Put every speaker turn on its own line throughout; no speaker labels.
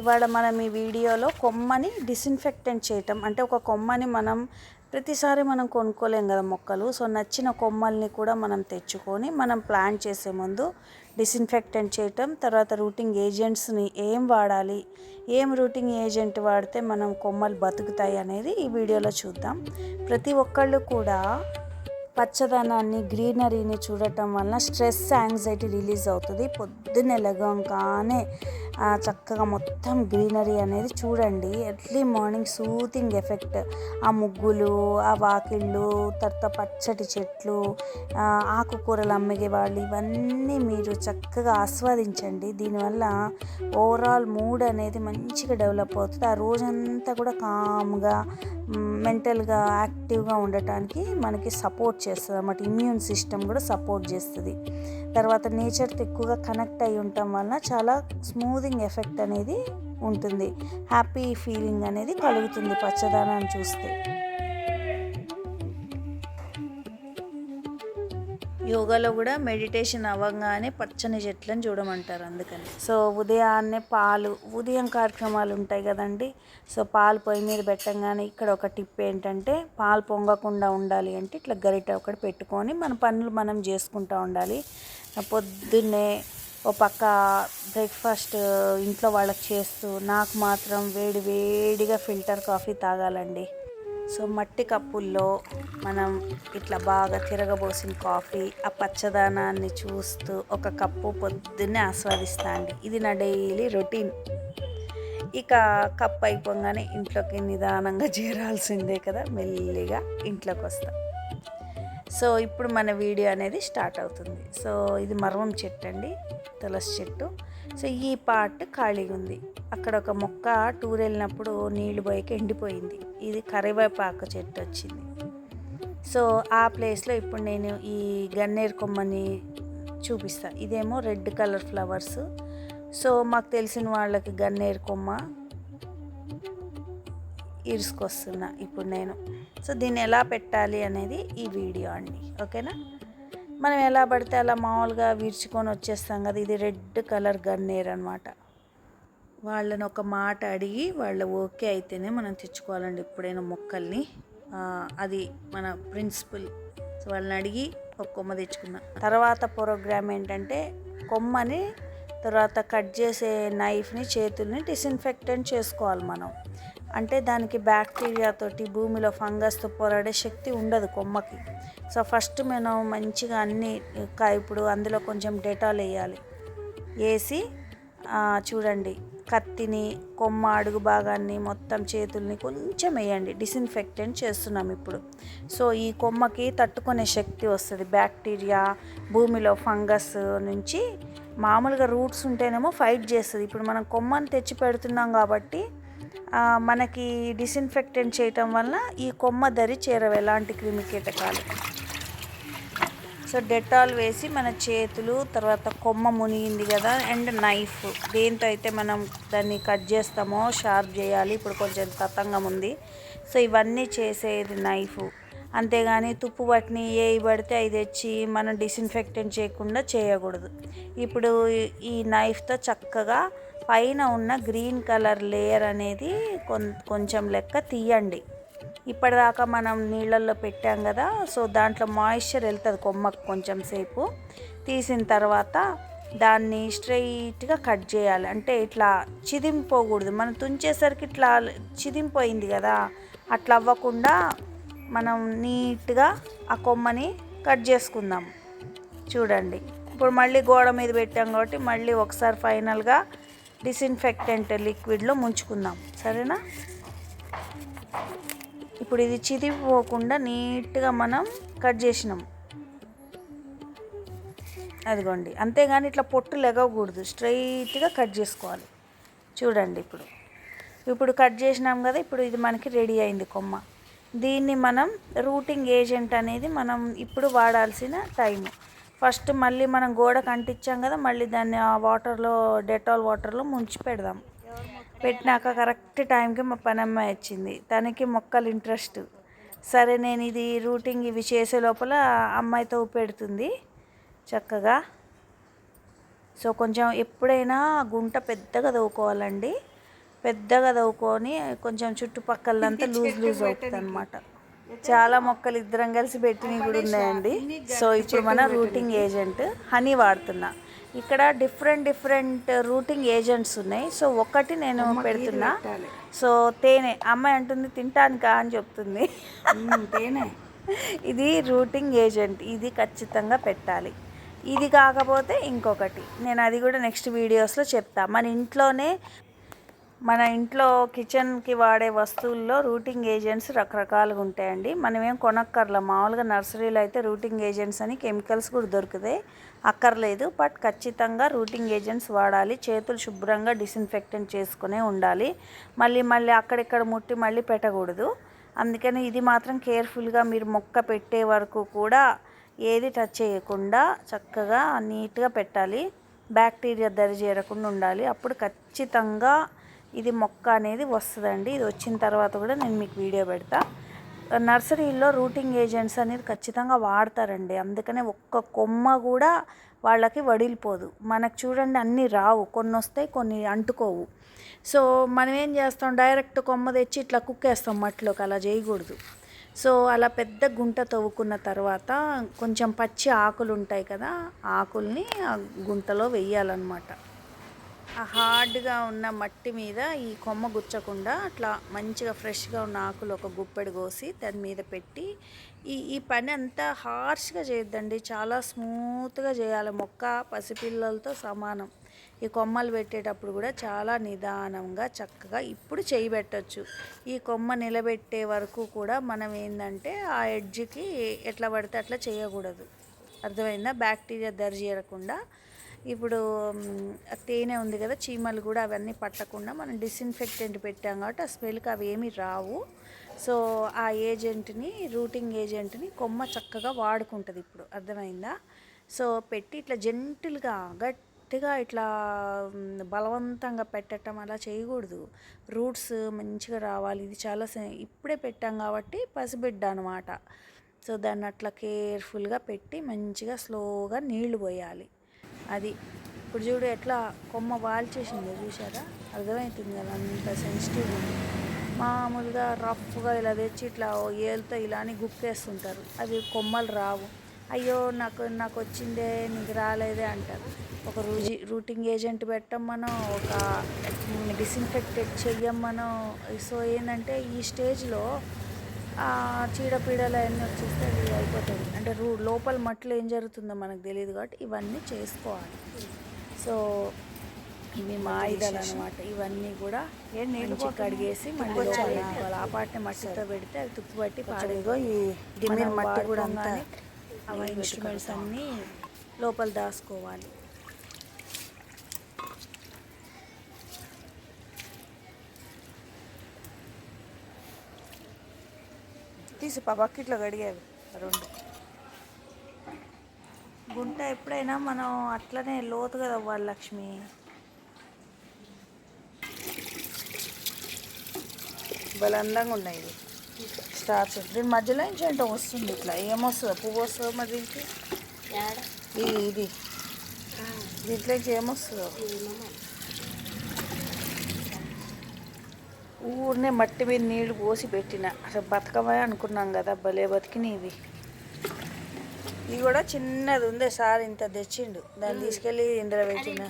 ఇవాళ మనం ఈ వీడియోలో కొమ్మని డిస్ఇన్ఫెక్టెంట్ చేయటం. అంటే ఒక కొమ్మని మనం ప్రతిసారి మనం కొనుక్కోలేం కదా మొక్కలు. సో నచ్చిన కొమ్మల్ని కూడా మనం తెచ్చుకొని మనం ప్లాన్ చేసే ముందు డిస్ఇన్ఫెక్టెంట్ చేయటం. తర్వాత రూటింగ్ ఏజెంట్స్ని ఏం వాడాలి ఏం రూటింగ్ ఏజెంట్ వాడితే మనం కొమ్మలు బతుకుతాయి అనేది ఈ వీడియోలో చూద్దాం. ప్రతి ఒక్కళ్ళు కూడా పచ్చదనాన్ని గ్రీనరీని చూడటం వలన స్ట్రెస్ యాంగ్జైటీ రిలీజ్ అవుతుంది. పొద్దున్నే లెగంగానే చక్కగా మొత్తం గ్రీనరీ అనేది చూడండి. Early morning soothing effect. ఆ ముగ్గులు ఆ వాకిళ్ళు తర్వాత పచ్చటి చెట్లు ఆకుకూరలు అమ్మిగే వాళ్ళు ఇవన్నీ మీరు చక్కగా ఆస్వాదించండి. దీనివల్ల ఓవరాల్ మూడ్ అనేది మంచిగా డెవలప్ అవుతుంది. ఆ రోజంతా కూడా కామ్గా మెంటల్గా యాక్టివ్గా ఉండటానికి మనకి సపోర్ట్ చేస్తుంది అన్నమాట. ఇమ్యూన్ సిస్టమ్ కూడా సపోర్ట్ చేస్తుంది. తర్వాత నేచర్తో ఎక్కువగా కనెక్ట్ అయి ఉండటం వలన చాలా స్మూదింగ్ ఎఫెక్ట్ అనేది ఉంటుంది. హ్యాపీ ఫీలింగ్ అనేది కలుగుతుంది పచ్చదనాన్ని చూస్తే. యోగాలో కూడా మెడిటేషన్ అవ్వగానే పచ్చని చెట్లను చూడమంటారు అందుకని. సో ఉదయాన్నే పాలు ఉదయం కార్యక్రమాలు ఉంటాయి కదండి. సో పాలు పొయ్యి మీద పెట్టంగానే ఇక్కడ ఒక టిప్ ఏంటంటే పాలు పొంగకుండా ఉండాలి అంటే ఇట్లా గరిట ఒకటి పెట్టుకొని మన పనులు మనం చేసుకుంటూ ఉండాలి. పొద్దున్నే ఓ పక్క బ్రేక్ఫాస్ట్ ఇంట్లో వాళ్ళకి చేస్తూ నాకు మాత్రం వేడి వేడిగా ఫిల్టర్ కాఫీ తాగాలండి. సో మట్టి కప్పుల్లో మనం ఇట్లా బాగా తిరగబోసిన కాఫీ ఆ పచ్చదనాన్ని చూస్తూ ఒక కప్పు పొద్దున్నే ఆస్వాదిస్తా అండి. ఇది నా డైలీ రొటీన్. ఇక కప్ అయిపోగానే ఇంట్లోకి నిదానంగా చేరాల్సిందే కదా మెల్లిగా ఇంట్లోకి వస్తాను సో ఇప్పుడు మన వీడియో అనేది స్టార్ట్ అవుతుంది. సో ఇది మర్వం చెట్టు అండి తులసి చెట్టు. సో ఈ పార్ట్ ఖాళీగా ఉంది. అక్కడ ఒక మొక్క టూర్ వెళ్ళినప్పుడు నీళ్ళు పోయక ఎండిపోయింది. ఇది కరివేపాకు చెట్టు వచ్చింది. సో ఆ ప్లేస్లో ఇప్పుడు నేను ఈ గన్నేరు కొమ్మని చూపిస్తా. ఇదేమో రెడ్ కలర్ ఫ్లవర్స్. సో మాకు తెలిసిన వాళ్ళకి గన్నేరు కొమ్మ ఇరుసుకొస్తున్నా ఇప్పుడు నేను. సో దీన్ని ఎలా పెట్టాలి అనేది ఈ వీడియో అండి. ఓకేనా? మనం ఎలా పడితే అలా మామూలుగా విరుచుకొని వచ్చేస్తాం కదా ఇది రెడ్ కలర్ గన్నేర్ అనమాట వాళ్ళని ఒక మాట అడిగి వాళ్ళ ఓకే అయితేనే మనం తెచ్చుకోవాలండి ఎప్పుడైనా మొక్కల్ని. అది మన ప్రిన్సిపల్. సో వాళ్ళని అడిగి ఒక కొమ్మ తెచ్చుకున్నాం తర్వాత ప్రోగ్రామ్ ఏంటంటే కొమ్మని తర్వాత కట్ చేసే నైఫ్ని చేతుల్ని డిస్ఇన్ఫెక్టెంట్ చేసుకోవాలి మనం. అంటే దానికి బ్యాక్టీరియాతోటి భూమిలో ఫంగస్తో పోరాడే శక్తి ఉండదు కొమ్మకి. సో ఫస్ట్ మనం మంచిగా అన్ని ఇప్పుడు అందులో కొంచెం డెటాల్ వేయాలి వేసి చూడండి. కత్తిని కొమ్మ అడుగు భాగాన్ని మొత్తం చేతుల్ని కొంచెం వేయండి. డిస్ఇన్ఫెక్టెంట్ చేస్తున్నాం ఇప్పుడు. సో ఈ కొమ్మకి తట్టుకునే శక్తి వస్తుంది. బ్యాక్టీరియా భూమిలో ఫంగస్ నుంచి మామూలుగా రూట్స్ ఉంటేనేమో ఫైట్ చేస్తుంది. ఇప్పుడు మనం కొమ్మని తెచ్చి పెడుతున్నాం కాబట్టి మనకి డిస్ఇన్ఫెక్టెంట్ చేయటం వల్ల ఈ కొమ్మ దరి చేరవు. ఎలాంటి క్రిమి కీటకాలు? సో డెటాల్ వేసి మన చేతులు తర్వాత కొమ్మ మునిగింది కదా అండ్ నైఫ్. దేంతో అయితే మనం దాన్ని కట్ చేస్తామో షార్ప్ చేయాలి ఇప్పుడు కొంచెం తతంగం ఉంది. సో ఇవన్నీ చేసేది నైఫ్. అంతేగాని తుప్పు పట్టిని ఏ పడితే అవి తెచ్చి మనం డిస్ఇన్ఫెక్టెంట్ చేయకుండా చేయకూడదు. ఇప్పుడు ఈ- ఈ నైఫ్తో చక్కగా పైన ఉన్న గ్రీన్ కలర్ లేయర్ అనేది కొం- కొంచెం లెక్క తీయండి. ఇప్పటిదాకా మనం నీళ్ళల్లో పెట్టాం కదా సో దాంట్లో మాయిశ్చర్ వెళ్తుంది కొమ్మకు కొంచెం సేపు. తీసిన తర్వాత దాన్ని స్ట్రైట్గా కట్ చేయాలి. అంటే ఇట్లా చిదింపోకూడదు. మనం తుంచేసరికి ఇట్లా చిదింపోయింది కదా అట్లా అవ్వకుండా మనం నీట్గా ఆ కొమ్మని కట్ చేసుకుందాం. చూడండి. ఇప్పుడు మళ్ళీ గోడ మీద పెట్టాం కాబట్టి మళ్ళీ ఒకసారి ఫైనల్గా డిస్ఇన్ఫెక్టెంట్ లిక్విడ్లో ముంచుకుందాం. సరేనా? ఇప్పుడు ఇది చిదిపోకుండా నీట్గా మనం కట్ చేసినాం. అదిగోండి. అంతేగాని ఇట్లా పొట్టు లెగవకూడదు. స్ట్రైట్గా కట్ చేసుకోవాలి. చూడండి ఇప్పుడు. ఇప్పుడు కట్ చేసినాం కదా ఇప్పుడు ఇది మనకి రెడీ అయింది కొమ్మ. దీన్ని మనం రూటింగ్ ఏజెంట్ అనేది మనం ఇప్పుడు వాడాల్సిన టైం ఫస్ట్ మళ్ళీ మనం గోడకు అంటించాం కదా మళ్ళీ దాన్ని ఆ వాటర్లో డెటాల్ వాటర్లో ముంచి పెడదాం. పెట్టినాక కరెక్ట్ టైంకి మా పనమ్మాయి వచ్చింది తనకి మొక్కలు ఇంట్రెస్ట్. సరే నేను ఇది రూటింగ్ ఇవి చేసే లోపల అమ్మాయితో పెడుతుంది చక్కగా. సో కొంచెం ఎప్పుడైనా గుంట పెద్దగా తవ్వుకోవాలండి. పెద్దగా తవ్వుకొని కొంచెం చుట్టుపక్కలంతా లూజ్ లూజ్ అవుతుంది అనమాట చాలా మొక్కలు ఇద్దరం కలిసి పెట్టినవి కూడా ఉన్నాయండి. సో ఇప్పుడు మన రూటింగ్ ఏజెంట్ హనీ వాడుతున్నా. ఇక్కడ డిఫరెంట్ డిఫరెంట్ రూటింగ్ ఏజెంట్స్ ఉన్నాయి. సో ఒకటి నేను పెడుతున్నా. సో తేనె అమ్మాయి అంటుంది తింటానికా? అని చెప్తుంది.
తేనె.
ఇది రూటింగ్ ఏజెంట్ ఇది ఖచ్చితంగా పెట్టాలి. ఇది కాకపోతే ఇంకొకటి. నేను అది కూడా నెక్స్ట్ వీడియోస్లో చెప్తా. మన ఇంట్లోనే మన ఇంట్లో కిచెన్కి వాడే వస్తువుల్లో రూటింగ్ ఏజెంట్స్ రకరకాలుగా ఉంటాయండి. మనం ఏం కొనక్కర్లా. మామూలుగా నర్సరీలో అయితే రూటింగ్ ఏజెంట్స్ అని కెమికల్స్ కూడా దొరుకుతాయి. అక్కర్లేదు. బట్ ఖచ్చితంగా రూటింగ్ ఏజెంట్స్ వాడాలి. చేతులు శుభ్రంగా డిస్ఇన్ఫెక్టెంట్ చేసుకునే ఉండాలి. మళ్ళీ మళ్ళీ అక్కడిక్కడ ముట్టి మళ్ళీ పెట్టకూడదు. అందుకని ఇది మాత్రం కేర్ఫుల్గా మీరు మొక్క పెట్టే వరకు కూడా ఏది టచ్ చేయకుండా చక్కగా నీట్గా పెట్టాలి. బ్యాక్టీరియా దరి చేరకుండా ఉండాలి. అప్పుడు ఖచ్చితంగా ఇది మొక్క అనేది వస్తుందండి. ఇది వచ్చిన తర్వాత కూడా నేను మీకు వీడియో పెడతా. నర్సరీలో రూటింగ్ ఏజెంట్స్ అనేది ఖచ్చితంగా వాడతారండి. అందుకనే ఒక్క కొమ్మ కూడా వాళ్ళకి వడిలిపోదు. మనకు చూడండి అన్నీ రావు. కొన్ని వస్తాయి కొన్ని అంటుకోవు. సో మనం ఏం చేస్తాం? డైరెక్ట్ కొమ్మ తెచ్చి ఇట్లా కుక్కేస్తాం మట్టిలోకి. అలా చేయకూడదు. సో అలా పెద్ద గుంట తవ్వుకున్న తర్వాత కొంచెం పచ్చి ఆకులు ఉంటాయి కదా ఆకుల్ని ఆ గుంటలో వెయ్యాలన్నమాట ఆ హార్డ్గా ఉన్న మట్టి మీద ఈ కొమ్మ గుచ్చకుండా అట్లా మంచిగా ఫ్రెష్గా ఉన్న ఆకులు ఒక గుప్పెడు కోసి దాని మీద పెట్టి ఈ ఈ పని అంతా హార్ష్గా చేయొద్దండి. చాలా స్మూత్గా చేయాలి. మొక్క పసిపిల్లలతో సమానం. ఈ కొమ్మలు పెట్టేటప్పుడు కూడా చాలా నిదానంగా చక్కగా ఇప్పుడు చేయి పెట్టచ్చు. ఈ కొమ్మ నిలబెట్టే వరకు కూడా మనం ఏంటంటే ఆ ఎడ్జ్కి ఎట్లా పడితే అట్లా చేయకూడదు. అర్థమైందా? బ్యాక్టీరియా దరి చేరకుండా ఇప్పుడు తేనె ఉంది కదా చీమలు కూడా అవన్నీ పట్టకుండా మనం డిస్ఇన్ఫెక్టెంట్ పెట్టాం కాబట్టి ఆ స్మెల్కి అవి ఏమీ రావు. సో ఆ ఏజెంట్ని రూటింగ్ ఏజెంట్ని కొమ్మ చక్కగా వాడుకుంటుంది ఇప్పుడు. అర్థమైందా? సో పెట్టి ఇట్లా జెంటిల్గా గట్టిగా ఇట్లా బలవంతంగా పెట్టడం అలా చేయకూడదు. రూట్స్ మంచిగా రావాలి. ఇది చాలా ఇప్పుడే పెట్టాం కాబట్టి పసిబిడ్డ అనమాట సో దాన్ని అట్లా కేర్ఫుల్గా పెట్టి మంచిగా స్లోగా నీళ్ళు పోయాలి. అది ఇప్పుడు చూడు ఎట్లా కొమ్మ వాల్చేసిందో చూసారా అర్థమవుతుంది కదా అంత సెన్సిటివ్ మామూలుగా రఫ్గా ఇలా తెచ్చి ఇట్లా ఓ ఏలుతో ఇలా అని గుక్కేస్తుంటారు. అవి కొమ్మలు రావు. అయ్యో నాకు నాకు వచ్చిందే నీకు రాలేదే అంటారు. ఒక రూజి రూటింగ్ ఏజెంట్ పెట్టం మనం ఒక డిస్ఇన్ఫెక్టెడ్ చెయ్యం సో ఏంటంటే ఈ స్టేజ్లో చీడపీడలు అవన్నీ వచ్చేస్తే అది అయిపోతుంది అంటే రూ లోపల మట్టిలో ఏం జరుగుతుందో మనకు తెలియదు కాబట్టి ఇవన్నీ చేసుకోవాలి. సో ఇవి మా ఆయుధాలు అనమాట ఇవన్నీ కూడా ఏ నీళ్ళు కడిగేసి మళ్ళీ లోపల ఆ పాటని మట్టితో పెడితే అది తుప్పు పట్టి పాడేగో ఈ మట్టి కూడా ఆ ఇన్స్ట్రుమెంట్స్ అన్నీ లోపల దాచుకోవాలి. తీసి బకెట్లో కడిగేవి రెండు. గుంట ఎప్పుడైనా మనం అట్లనే లోతుగా తవ్వాలి లక్ష్మి. భలే అందంగా ఉన్నాయి ఇది స్టార్స్ దీని మధ్యలో నుంచి ఏంటో వస్తుంది ఇట్లా. ఏమొస్తుందో? పువ్వు వస్తుందో మరి దీనికి? ఇది. ఇది దీంట్లో నుంచి ఏమొస్తుందో? ఊరినే మట్టి మీద నీళ్ళు పోసి పెట్టిన. అసలు బతకమే అనుకున్నాం కదా భలే బతికినాయి ఇవి. ఇది కూడా చిన్నది ఉంది సార్ ఇంత తెచ్చిండు. దాన్ని తీసుకెళ్ళి ఇందులో పెట్టిన.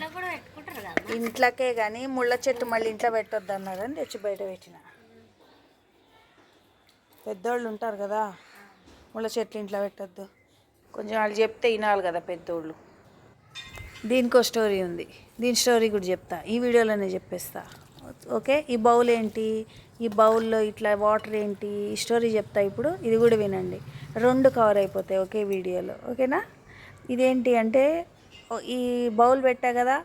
ఇంట్లోకే కానీ ముళ్ళ చెట్టు మళ్ళీ ఇంట్లో పెట్టొద్దు అన్నారని తెచ్చి బయట పెట్టిన. పెద్దోళ్ళు ఉంటారు కదా ముళ్ళ చెట్లు ఇంట్లో పెట్టొద్దు. కొంచెం వాళ్ళు చెప్తే వినాలి కదా పెద్దోళ్ళు. దీనికో స్టోరీ ఉంది. దీని స్టోరీ కూడా చెప్తా. ఈ వీడియోలోనే చెప్పేస్తా. ఓకే? ఈ బౌల్ ఏంటి? ఈ బౌల్లో ఇట్లా వాటర్ ఏంటి? ఈ స్టోరీ చెప్తా ఇప్పుడు ఇది కూడా వినండి. రెండు కవర్ అయిపోతాయి ఒకే వీడియోలో ఓకేనా? ఇదేంటి అంటే ఈ బౌల్ పెట్టా కదా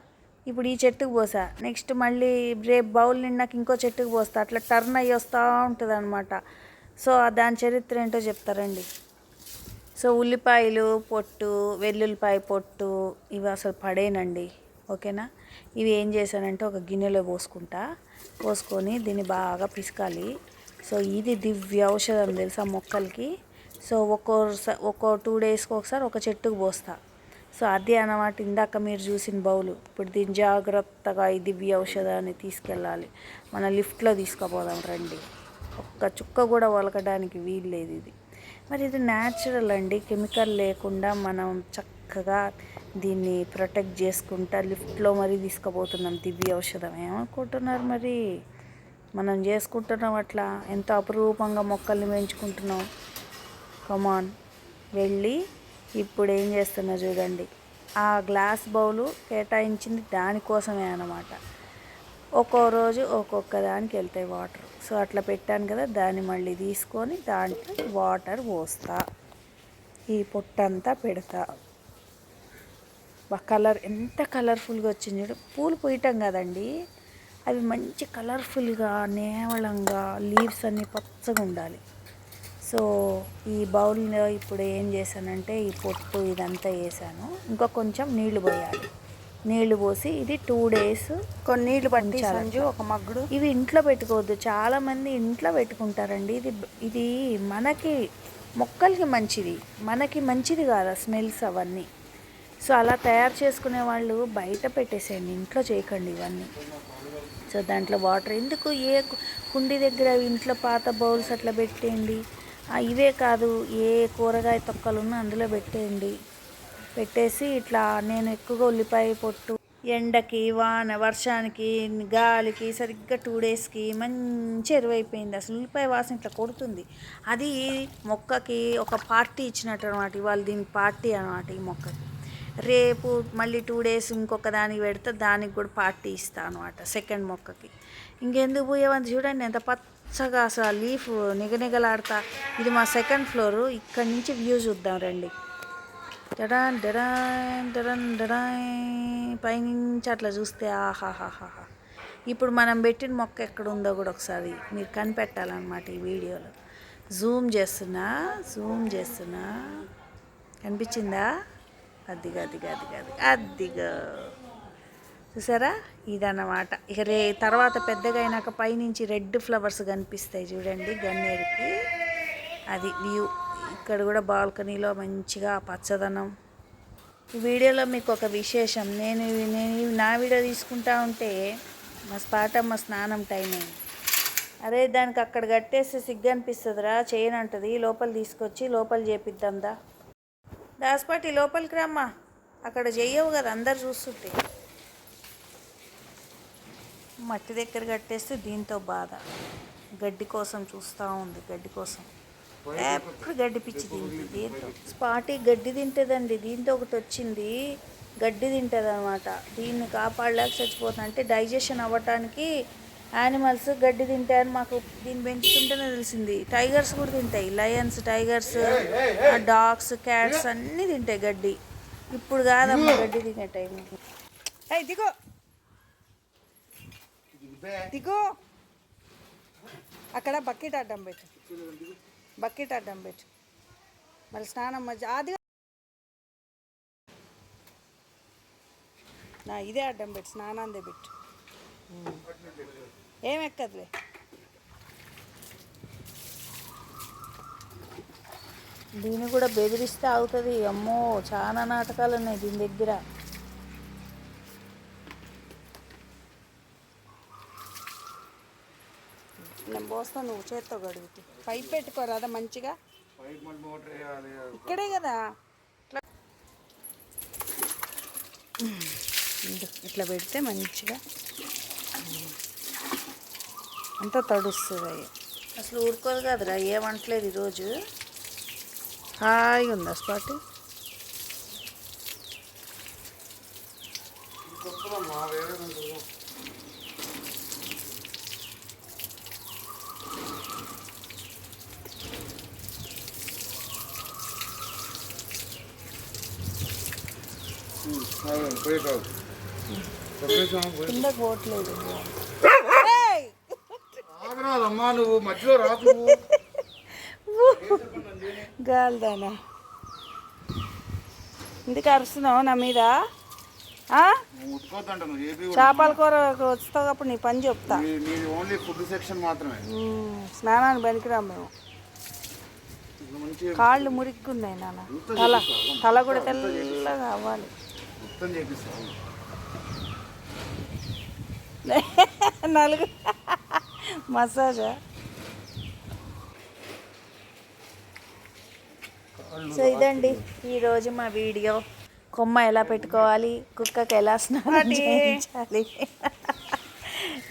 ఇప్పుడు ఈ చెట్టుకు పోసా. నెక్స్ట్ మళ్ళీ రేపు బౌల్ నిన్నాక ఇంకో చెట్టుకు పోస్తా. అట్లా టర్న్ అయ్యి వస్తూ ఉంటుంది అనమాట సో దాని చరిత్ర ఏంటో చెప్తారండి సో ఉల్లిపాయలు పొట్టు వెల్లుల్లిపాయ పొట్టు ఇవి అసలు పడేనండి ఓకేనా? ఇవి ఏం చేశానంటే ఒక గిన్నెలో పోసుకుంటా పోసుకొని దీన్ని బాగా పిసకాలి. సో ఇది దివ్య ఔషధం తెలుసా మొక్కలకి? సో ఒక్కో ఒక్కో టూ డేస్కి ఒకసారి ఒక చెట్టుకు పోస్తా. సో అదే అన్నమాట ఇందాక మీరు చూసిన బౌలు. ఇప్పుడు దీన్ని జాగ్రత్తగా ఈ దివ్య ఔషధాన్ని తీసుకెళ్ళాలి. మన లిఫ్ట్లో తీసుకుపోదాం రండి. ఒక్క చుక్క కూడా వలకడానికి వీలు లేదు ఇది. మరి ఇది న్యాచురల్ అండి. కెమికల్ లేకుండా మనం చక్కగా దీన్ని ప్రొటెక్ట్ చేసుకుంటా లిఫ్ట్లో మరీ తీసుకుపోతున్నాం దివ్య ఔషధం. ఏమనుకుంటున్నారు మరి? మనం చేసుకుంటున్నాం అట్లా. ఎంత అపురూపంగా మొక్కల్ని పెంచుకుంటున్నాం. కమాన్ వెళ్ళి ఇప్పుడు ఏం చేస్తున్నా చూడండి. ఆ గ్లాస్ బౌలు కేటాయించింది దానికోసమే అన్నమాట. ఒక్కో రోజు ఒక్కొక్క దానికి వెళ్తాయి వాటర్ సో అట్లా పెట్టాను కదా దాన్ని మళ్ళీ తీసుకొని దాంట్లో వాటర్ పోస్తా. ఈ పొట్టంతా పెడతా. కలర్ ఎంత కలర్ఫుల్గా వచ్చింది చూడు. పూలు పూయటం కదండి. అవి మంచి కలర్ఫుల్గా నేవళంగా లీవ్స్ అన్నీ పచ్చగా ఉండాలి. సో ఈ బౌల్లో ఇప్పుడు ఏం చేశానంటే ఈ పొట్టు ఇదంతా వేసాను. ఇంకా కొంచెం నీళ్ళు పోయాలి. నీళ్ళు పోసి ఇది టూ డేస్
కొన్ని నీళ్ళు పట్టి
ఉంచాలి.
సంజు ఒక మగ్గుడు.
ఇవి ఇంట్లో పెట్టుకోవద్దు. చాలా మంది ఇంట్లో పెట్టుకుంటారండి. ఇది ఇది మనకి మొక్కలకి మంచిది. మనకి మంచిది కాదు స్మెల్స్ అవన్నీ. సో అలా తయారు చేసుకునే వాళ్ళు బయట పెట్టేసేయండి ఇంట్లో చేయకండి ఇవన్నీ. సో దాంట్లో వాటర్ ఎందుకు ఏ కుండీ కుండి దగ్గర ఇంట్లో పాత బౌల్స్ అట్లా పెట్టేయండి? ఇవే కాదు ఏ కూరగాయ తొక్కలున్నా అందులో పెట్టేయండి. పెట్టేసి ఇట్లా నేను ఎక్కువగా ఉల్లిపాయ పొట్టు ఎండకి వాన వర్షానికి గాలికి సరిగ్గా టూ డేస్కి మంచి ఎరువైపోయింది. అసలు ఉల్లిపాయ వాసన ఇట్లా కొడుతుంది. అది మొక్కకి ఒక పార్టీ ఇచ్చినట్టు అనమాట ఇవాళ దీని పార్టీ అనమాట ఈ మొక్కకి. రేపు మళ్ళీ టూ డేస్ ఇంకొక దానికి పెడితే దానికి కూడా పార్టీ ఇస్తాను అనమాట సెకండ్ మొక్కకి. ఇంకెందుకు పోయేవంత చూడండి ఎంత పచ్చగా అసలు లీఫ్ నిగనిగలాడతా. ఇది మా సెకండ్ ఫ్లోరు ఇక్కడి నుంచి వ్యూ చూద్దాం రండి. డడాన్ డడాన్ డడన్ డడాయ్ పైనుంచి అట్లా చూస్తే ఆహాహాహా ఇప్పుడు మనం పెట్టిన మొక్క ఎక్కడ ఉందో కూడా ఒకసారి మీరు కనిపెట్టాలన్నమాట ఈ వీడియోలో. జూమ్ చేస్తున్నా జూమ్ చేస్తున్నా. కనిపించిందా? అదిగా అదిగా అదిగా అద్దిగా అదిగా. చూసారా? ఇదన్నమాట. ఇక రే తర్వాత పెద్దగా అయినాక పైనుంచి రెడ్ ఫ్లవర్స్ కనిపిస్తాయి చూడండి గన్నేరుకి. అది వ్యూ. ఇక్కడ కూడా బాల్కనీలో మంచిగా పచ్చదనం. ఈ వీడియోలో మీకు ఒక విశేషం. నేను నేను నా వీడియో తీసుకుంటా ఉంటే మా స్పాటమ్మ స్నానం టైం అయింది. అరే దానికి అక్కడ కట్టేస్తే సిగ్గు అనిపిస్తుందిరా. చేయనంటది. లోపల తీసుకొచ్చి లోపల చేపిద్దాందా దాస్పాటి లోపలికి రమ్మా. అక్కడ చెయ్యవు కదా అందరు చూస్తుంటే. మట్టి దగ్గర కట్టేస్తే దీంతో బాధ. గడ్డి కోసం చూస్తూ ఉంది గడ్డి కోసం. ఎప్పుడు గడ్డి పిచ్చి తింటుంది దీంతో? స్పాటి గడ్డి తింటుందండి దీంతో ఒకటి వచ్చింది గడ్డి తింటుంది అనమాట దీన్ని కాపాడలేక చచ్చిపోతుంది అంటే డైజెషన్ అవ్వటానికి యానిమల్స్ గడ్డి తింటాయని మాకు దీన్ని పెంచుతుంటేనే తెలిసింది. టైగర్స్ కూడా తింటాయి. లయన్స్ టైగర్స్ డాగ్స్ క్యాట్స్ అన్నీ తింటాయి గడ్డి. ఇప్పుడు కాదమ్మా గడ్డి తినే టైం
ఏయ్ దిగో. దిగో. అక్కడ బకెట్ అడ్డం పెట్టు. బకెట్ అడ్డం పెట్టు. మళ్ళీ స్నానం మధ్య అది నా ఇదే అడ్డం పెట్టు. స్నానాందే పెట్టు. ఏం ఎక్కదులే.
దీన్ని కూడా బెదిరిస్తే అవుతుంది అమ్మో చాలా నాటకాలు ఉన్నాయి దీని దగ్గర.
నేను పోస్తాను నువ్వు చేత్తో గడుగుతూ పైప్ పెట్టుకోరాదా మంచిగా? ఇక్కడే కదా. ఇట్లా పెడితే మంచిగా. అంతా తడుస్తుంది అయ్యి.
అసలు ఊరుకోదు కదరా ఏమంటలేదు ఈరోజు? హాయిగా ఉందా స్పాట్. కిందకు పోవట్లేదు.
ఆగరాదమ్మా నువ్వు మధ్యలో రాకు.
గాల్దానా? ఎందుకు అరుస్తున్నావు నా మీద. చేపల కూర వస్తావు అప్పుడు నీ పని చెప్తా.
ఓన్లీ ఫుడ్ సెక్షన్ మాత్రమే.
ఉమ్, స్నానానికి పనికిరాం మేము. కాళ్ళు మురిక్కున్నాయి నాన్న. తల తల కూడా తెల్లగా అవ్వాలి. నలుగు మసాజా.
సో ఇదండి ఈరోజు మా వీడియో. కొమ్మ ఎలా పెట్టుకోవాలి? కుక్కకి ఎలా స్నానం చేయించాలి?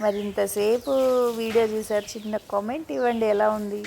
మరి ఇంతసేపు వీడియో చూసారు చిన్న కామెంట్ ఇవ్వండి ఎలా ఉంది?